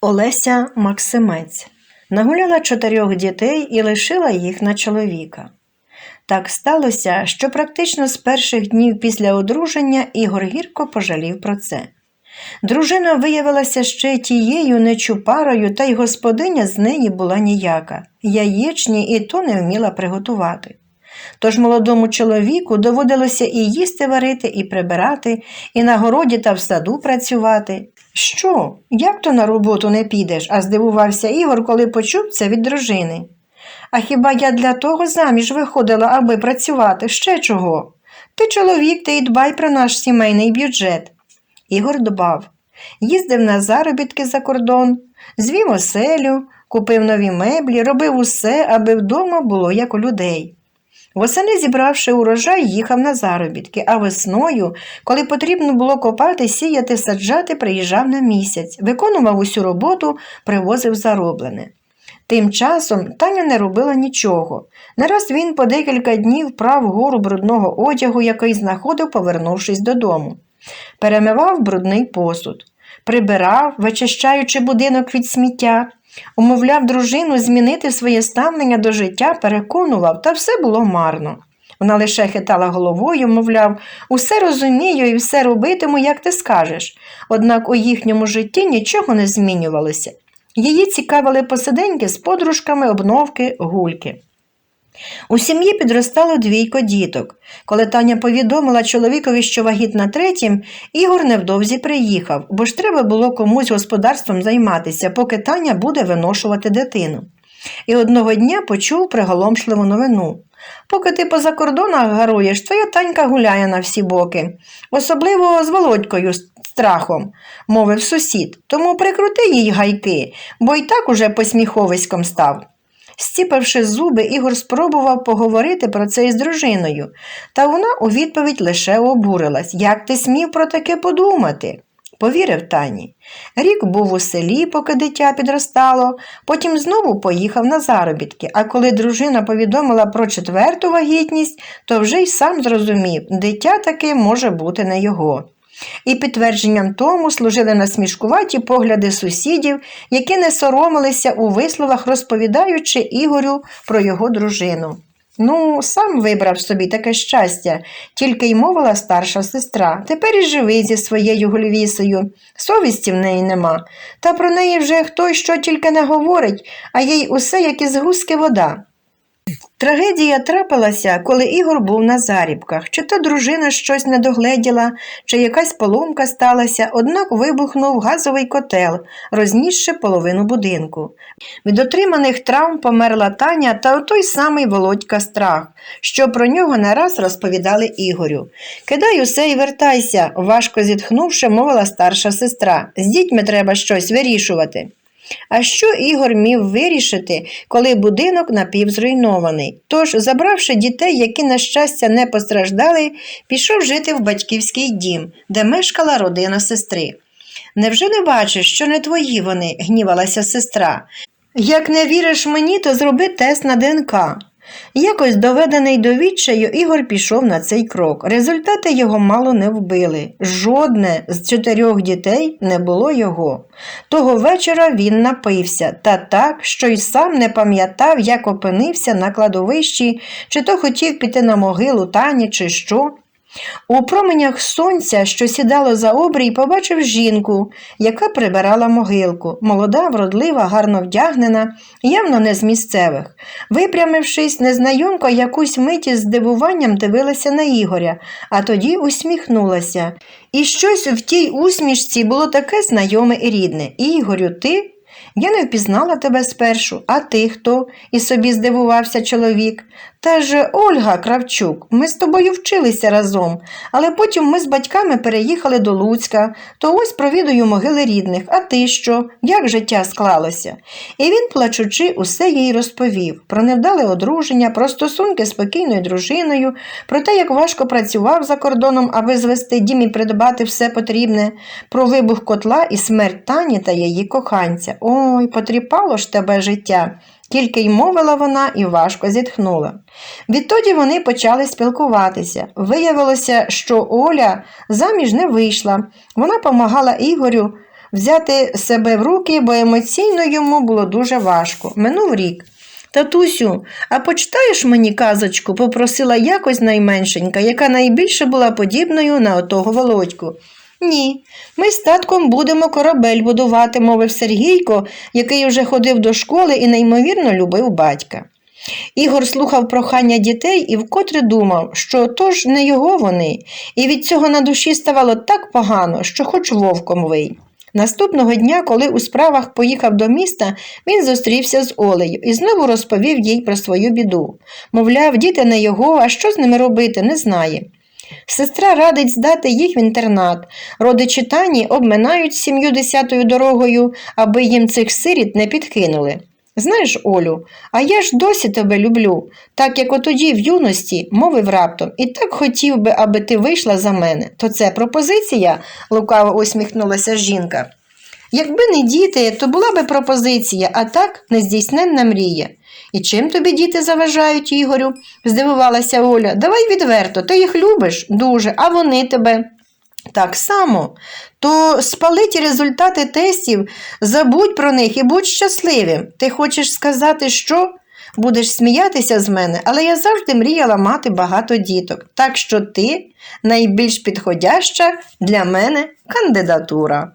Олеся Максимець нагуляла чотирьох дітей і лишила їх на чоловіка. Так сталося, що практично з перших днів після одруження Ігор гірко пожалів про це. Дружина виявилася ще тією нечупарою, та й господиня з неї була ніяка, яєчні і то не вміла приготувати. Тож молодому чоловіку доводилося і їсти варити, і прибирати, і на городі та в саду працювати. Що? Як то на роботу не підеш? а здивувався Ігор, коли почув це від дружини. А хіба я для того заміж виходила, аби працювати? Ще чого? Ти чоловік, ти й дбай про наш сімейний бюджет. Ігор дбав. Їздив на заробітки за кордон, звів оселю, купив нові меблі, робив усе, аби вдома було як у людей. Восени, зібравши урожай, їхав на заробітки, а весною, коли потрібно було копати, сіяти, саджати, приїжджав на місяць, виконував усю роботу, привозив зароблене. Тим часом Таня не робила нічого. Нараз він по декілька днів прав гору брудного одягу, який знаходив, повернувшись додому. Перемивав брудний посуд, прибирав, вичищаючи будинок від сміття, умовляв дружину змінити своє ставлення до життя, переконував, та все було марно. Вона лише хитала головою, мовляв, усе розумію і все робитиму, як ти скажеш. Однак у їхньому житті нічого не змінювалося. Її цікавили посиденьки з подружками, обновки, гульки. У сім'ї підростало двійко діток. Коли Таня повідомила чоловікові, що вагітна третім, Ігор невдовзі приїхав, бо ж треба було комусь господарством займатися, поки Таня буде виношувати дитину. І одного дня почув приголомшливу новину. Поки ти поза кордонах гаруєш, твоя танька гуляє на всі боки, особливо з володькою страхом, мовив сусід, тому прикрути їй гайки, бо й так уже посміховиськом став. Стіпивши зуби, Ігор спробував поговорити про це із дружиною, та вона у відповідь лише обурилась. Як ти смів про таке подумати? Повірив Тані. Рік був у селі, поки дитя підростало, потім знову поїхав на заробітки, а коли дружина повідомила про четверту вагітність, то вже й сам зрозумів, дитя таки може бути не його. І підтвердженням тому служили насмішкуваті погляди сусідів, які не соромилися у висловах, розповідаючи Ігорю про його дружину. Ну, сам вибрав собі таке щастя, тільки й мовила старша сестра. Тепер і живий зі своєю гульвісою. Совісті в неї нема. Та про неї вже хто що тільки не говорить, а їй усе як із гуски вода. Трагедія трапилася, коли Ігор був на зарібках, чи то дружина щось не догледіла, чи якась поломка сталася, однак вибухнув газовий котел, рознісши половину будинку. Від отриманих травм померла Таня та той самий Володька Страх, що про нього не раз розповідали Ігорю. Кидай усе і вертайся, важко зітхнувши, мовила старша сестра. З дітьми треба щось вирішувати. А що Ігор міг вирішити, коли будинок напівзруйнований? Тож, забравши дітей, які, на щастя, не постраждали, пішов жити в батьківський дім, де мешкала родина сестри. Невже не бачиш, що не твої вони? гнівалася сестра. Як не віриш мені, то зроби тест на ДНК. Якось доведений до відчаю, Ігор пішов на цей крок. Результати його мало не вбили. Жодне з чотирьох дітей не було його. Того вечора він напився, та так, що й сам не пам'ятав, як опинився на кладовищі, чи то хотів піти на могилу Тані, чи що. У променях сонця, що сідало за обрій, побачив жінку, яка прибирала могилку. Молода, вродлива, гарно вдягнена, явно не з місцевих. Випрямившись, незнайомка якусь миті з здивуванням дивилася на Ігоря, а тоді усміхнулася. І щось в тій усмішці було таке знайоме і рідне. Ігорю, ти? Я не впізнала тебе спершу, а ти хто? і собі здивувався чоловік. Та ж Ольга Кравчук, ми з тобою вчилися разом, але потім ми з батьками переїхали до Луцька, то ось провідую могили рідних. А ти що? Як життя склалося? І він, плачучи, усе їй розповів про невдале одруження, про стосунки з покійною дружиною, про те, як важко працював за кордоном, аби звести дім і придбати все потрібне, про вибух котла і смерть Тані та її коханця. Ой, потріпало ж тебе життя. Тільки й мовила вона і важко зітхнула. Відтоді вони почали спілкуватися. Виявилося, що Оля заміж не вийшла. Вона помагала Ігорю взяти себе в руки, бо емоційно йому було дуже важко. Минув рік. Татусю, а почитаєш мені казочку? попросила якось найменшенька, яка найбільше була подібною на отого володьку. Ні, ми з татком будемо корабель будувати, мовив Сергійко, який уже ходив до школи і неймовірно любив батька. Ігор слухав прохання дітей і вкотре думав, що то ж не його вони, і від цього на душі ставало так погано, що хоч вовком вий. Наступного дня, коли у справах поїхав до міста, він зустрівся з Олею і знову розповів їй про свою біду. Мовляв, діти не його, а що з ними робити, не знає. Сестра радить здати їх в інтернат. Родичі Тані обминають сім'ю десятою дорогою, аби їм цих сиріт не підкинули. Знаєш, Олю, а я ж досі тебе люблю, так як отоді в юності мовив раптом, і так хотів би, аби ти вийшла за мене. То це пропозиція? лукаво усміхнулася жінка. Якби не діти, то була би пропозиція, а так нездійсненна мрія. І чим тобі діти заважають, Ігорю? здивувалася Оля. Давай відверто, ти їх любиш дуже, а вони тебе. Так само, то спали ті результати тестів, забудь про них і будь щасливим. Ти хочеш сказати, що? Будеш сміятися з мене, але я завжди мріяла мати багато діток, так що ти найбільш підходяща для мене кандидатура.